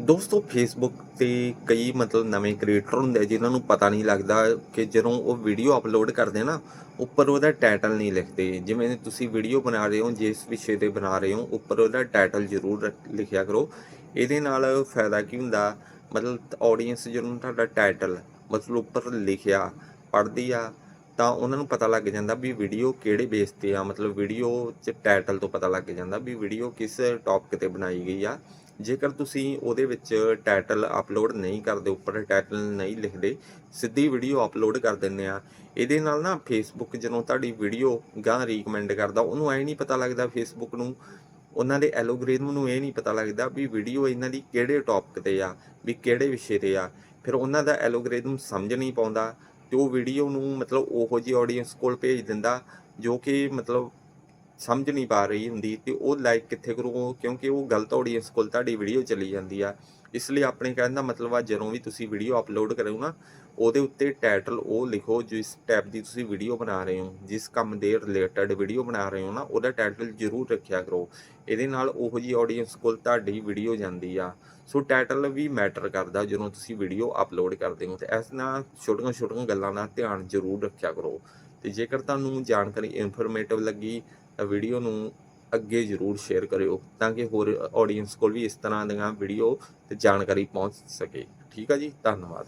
ਦੋਸਤੋ ਫੇਸਬੁੱਕ ਤੇ ਕਈ ਮਤਲਬ ਨਵੇਂ ਕ੍ਰੀਏਟਰ ਹੁੰਦੇ ਆ ਜਿਨ੍ਹਾਂ ਨੂੰ ਪਤਾ ਨਹੀਂ ਲੱਗਦਾ ਕਿ ਜਦੋਂ ਉਹ ਵੀਡੀਓ ਅਪਲੋਡ ਕਰਦੇ ਨਾ, ਉੱਪਰ ਉਹਦਾ ਟਾਈਟਲ ਨਹੀਂ ਲਿਖਦੇ। ਜਿਵੇਂ ਤੁਸੀਂ ਵੀਡੀਓ ਬਣਾ ਰਹੇ ਹੋ, ਜਿਸ ਵਿਸ਼ੇ ਤੇ ਬਣਾ ਰਹੇ ਹੋ, ਉੱਪਰ ਉਹਦਾ ਟਾਈਟਲ ਜ਼ਰੂਰ ਰੱਖ- ਲਿਖਿਆ ਕਰੋ। ਇਹਦੇ ਨਾਲ ਫਾਇਦਾ ਕੀ ਹੁੰਦਾ? ਮਤਲਬ ਆਡੀਅנס ਜਦੋਂ ਤੁਹਾਡਾ ਟਾਈਟਲ ਮਤਲਬ ਉੱਪਰ ਲਿਖਿਆ, ਪੜ੍ਹਦੀ ਆ, ਤਾਂ ਉਹਨਾਂ ਨੂੰ ਪਤਾ ਲੱਗ ਜਾਂਦਾ ਵੀ ਵੀਡੀਓ ਕਿਹੜੇ ਬੇਸ ਤੇ ਆ। ਮਤਲਬ ਵੀਡੀਓ 'ਚ ਟਾਈਟਲ ਤੋਂ ਪਤਾ ਲੱਗ ਜਾਂਦਾ ਵੀ ਵੀਡੀਓ ਕਿਸ ਟੌਪਿਕ ਤੇ ਬਣਾਈ ਗਈ ਆ। ਜੇਕਰ ਤੁਸੀਂ ਉਹਦੇ ਵਿੱਚ ਟਾਈਟਲ ਅਪਲੋਡ ਨਹੀਂ ਕਰਦੇ, ਉੱਪਰ ਟਾਈਟਲ ਨਹੀਂ ਲਿਖਦੇ, ਸਿੱਧੀ ਵੀਡੀਓ ਅਪਲੋਡ ਕਰ ਦਿੰਦੇ ਆ। ਇਹਦੇ ਨਾਲ ਨਾ ਫੇਸਬੁੱਕ ਜਦੋਂ ਤੁਹਾਡੀ ਵੀਡੀਓ ਗਾਂ ਰੀਕਮੈਂਡ ਕਰਦਾ, ਉਹਨੂੰ ਐ ਨਹੀਂ ਪਤਾ ਲੱਗਦਾ ਫੇਸਬੁੱਕ ਨੂੰ, ਉਹਨਾਂ ਦੇ ਐਲੋਗ੍ਰਿਥਮ ਨੂੰ ਇਹ ਨਹੀਂ ਪਤਾ ਲੱਗਦਾ ਵੀ ਵੀਡੀਓ ਇਹਨਾਂ ਦੀ ਕਿਹੜੇ ਟੌਪਿਕ ਤੇ ਆ, ਵੀ ਕਿਹੜੇ ਵਿਸ਼ੇ ਤੇ ਆ। ਫਿਰ ਉਹਨਾਂ ਦਾ ਐਲੋਗ੍ਰਿਥਮ ਸਮਝ ਨਹੀਂ ਪਾਉਂਦਾ, ਤੇ ਉਹ ਵੀਡੀਓ ਨੂੰ ਮਤਲਬ ਉਹੋ ਜਿਹੀ ਆਡੀਅנס ਕੋਲ ਭੇਜ ਦਿੰਦਾ, ਜੋ ਕਿ ਮਤਲਬ ਸਮਝ ਨਹੀਂ ਪਾ ਰਹੀ ਹੁੰਦੀ ਤੇ ਉਹ ਲਾਈਕ ਕਿੱਥੇ ਕਰੋ ਕਿਉਂਕਿ ਉਹ ਗਲਤ ਆਡੀਅנס ਕੋਲ ਤੁਹਾਡੀ ਵੀਡੀਓ ਚਲੀ ਜਾਂਦੀ ਆ। ਇਸ ਲਈ ਆਪਣੇ ਕਹਿਣ ਦਾ ਮਤਲਬ ਆ, ਜਦੋਂ ਵੀ ਤੁਸੀਂ ਵੀਡੀਓ ਅਪਲੋਡ ਕਰੋ ਨਾ, ਉਹਦੇ ਉੱਤੇ ਟਾਈਟਲ ਉਹ ਲਿਖੋ, ਜਿਸ ਟੈਪ ਦੀ ਤੁਸੀਂ ਵੀਡੀਓ ਬਣਾ ਰਹੇ ਹੋ, ਜਿਸ ਕੰਮ ਦੇ ਰਿਲੇਟਡ ਵੀਡੀਓ ਬਣਾ ਰਹੇ ਹੋ ਨਾ, ਉਹਦਾ ਟਾਈਟਲ ਜ਼ਰੂਰ ਰੱਖਿਆ ਕਰੋ। ਇਹਦੇ ਨਾਲ ਉਹ ਜੀ ਆਡੀਅנס ਕੋਲ ਤੁਹਾਡੀ ਵੀਡੀਓ ਜਾਂਦੀ ਆ। ਸੋ ਟਾਈਟਲ ਵੀ ਮੈਟਰ ਕਰਦਾ ਜਦੋਂ ਤੁਸੀਂ ਵੀਡੀਓ ਅਪਲੋਡ ਕਰਦੇ ਹੋ, ਤੇ ਇਸ ਨਾਲ ਛੋਟੀਆਂ ਛੋਟੀਆਂ ਗੱਲਾਂ ਦਾ ਧਿਆਨ ਜ਼ਰੂਰ ਰੱਖਿਆ ਕਰੋ। ਤੇ ਜੇਕਰ ਤੁਹਾਨੂੰ ਜਾਣਕਾਰੀ ਇਨਫੋਰਮੇਟਿਵ ਲੱਗੀ ਵੀਡੀਓ ਨੂੰ ਅੱਗੇ ਜ਼ਰੂਰ ਸ਼ੇਅਰ ਕਰਿਓ ਤਾਂ ਕਿ ਹੋਰ ਆਡੀਅנס ਕੋਲ ਵੀ ਇਸ ਤਰ੍ਹਾਂ ਦੀਆਂ ਵੀਡੀਓ ਤੇ ਜਾਣਕਾਰੀ ਪਹੁੰਚ ਸਕੇ। ਠੀਕ ਆ ਜੀ? ਧੰਨਵਾਦ।